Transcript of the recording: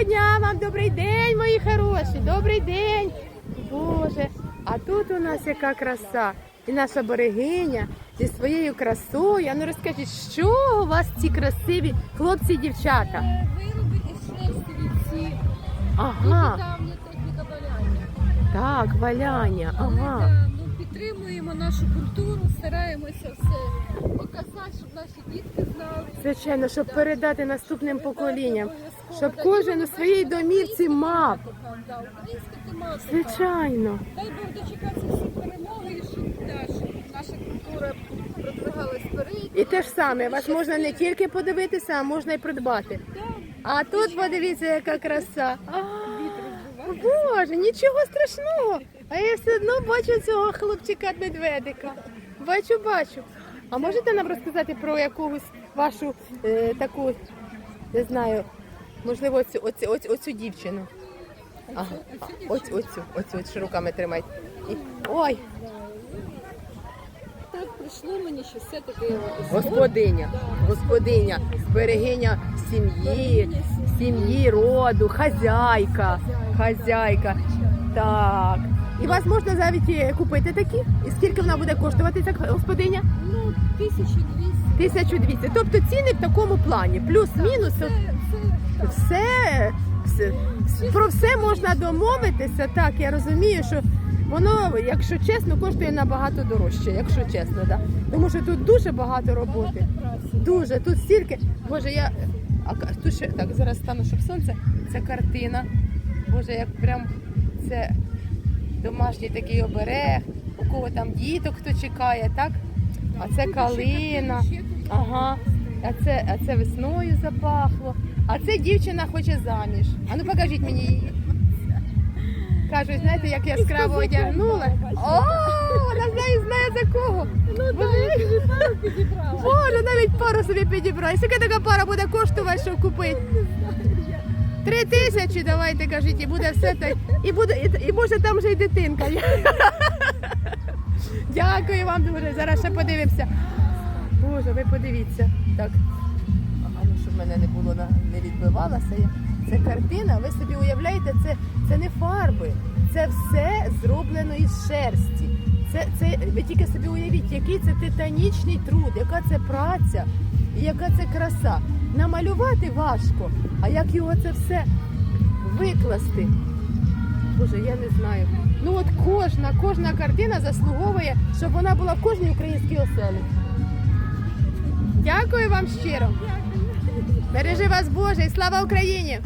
Доброго дня вам, добрий день, мої хороші, добрий день. Боже, а тут у нас яка краса. І наша берегиня зі своєю красою. А ну розкажіть, що у вас ці красиві хлопці і дівчата? Вироби із шерсті вівці. Ага, Давня техніка валяння. так, валяння, ага. Да, підтримуємо нашу культуру, стараємося все показати, щоб наші дітки знали. Звичайно, щоб передати наступним поколінням, Обов'язково, щоб да, кожен і у своїй домівці мав. Да, українська тематика. Звичайно. Дай Бог дочекатися всі перемоги, і щоб, да, щоб наша культура продвигалась вперед. І те ж саме, вас можна не тільки подивитися, а можна й придбати. Да, А тут подивіться, яка краса. А. Боже, нічого страшного. А я все одно бачу цього хлопчика медведика. Бачу, бачу. А можете нам розказати про якогось вашу е, таку, не знаю, можливо, оцю, оцю, оцю, оцю дівчину? Ага. Ось оцю, оцю, оцю руками тримайте. І, ой, Так прийшло мені, що все-таки господиня, господиня, берегиня сім'ї, сім'ї, роду, хазяйка, хазяйка. Так. І вас можна навіть е, купити такі? І скільки вона буде коштувати ця господиня? ну, 1200. 1200. Тобто ціни в такому плані. Плюс-мінус. Це, так. Все, все, про все можна домовитися. Так, я розумію, що воно, якщо чесно, коштує набагато дорожче, якщо чесно, да. Тому що тут дуже багато роботи. Дуже, тут стільки. Боже, я. А тут ще так, зараз стану, щоб сонце. Це картина. Боже, як прям це домашній такий оберег, у кого там діток хто чекає, так? А це калина. Ага. А це, а це весною запахло. А це дівчина хоче заміж. А ну покажіть мені її. Кажуть, знаєте, як яскраво одягнула. О, вона знає, знає за кого. Ну так, підібрала. Боже, навіть пару собі підібрала. Скільки така пара буде коштувати, щоб купити? Три тисячі, давайте кажіть, і буде все так. І буде, і, і може там вже й дитинка. Дякую вам дуже. Зараз ще подивимося. Боже, ви подивіться. Так. А ну, щоб мене не було на- не відбивалося. я. Це картина, ви собі уявляєте, це, це не фарби, це все зроблено із шерсті. Це, це, ви тільки собі уявіть, який це титанічний труд, яка це праця і яка це краса. Намалювати важко, а як його це все викласти? Боже, я не знаю. Ну от кожна, кожна картина заслуговує, щоб вона була в кожній українській оселі. Дякую вам щиро. Бережи вас Боже і слава Україні!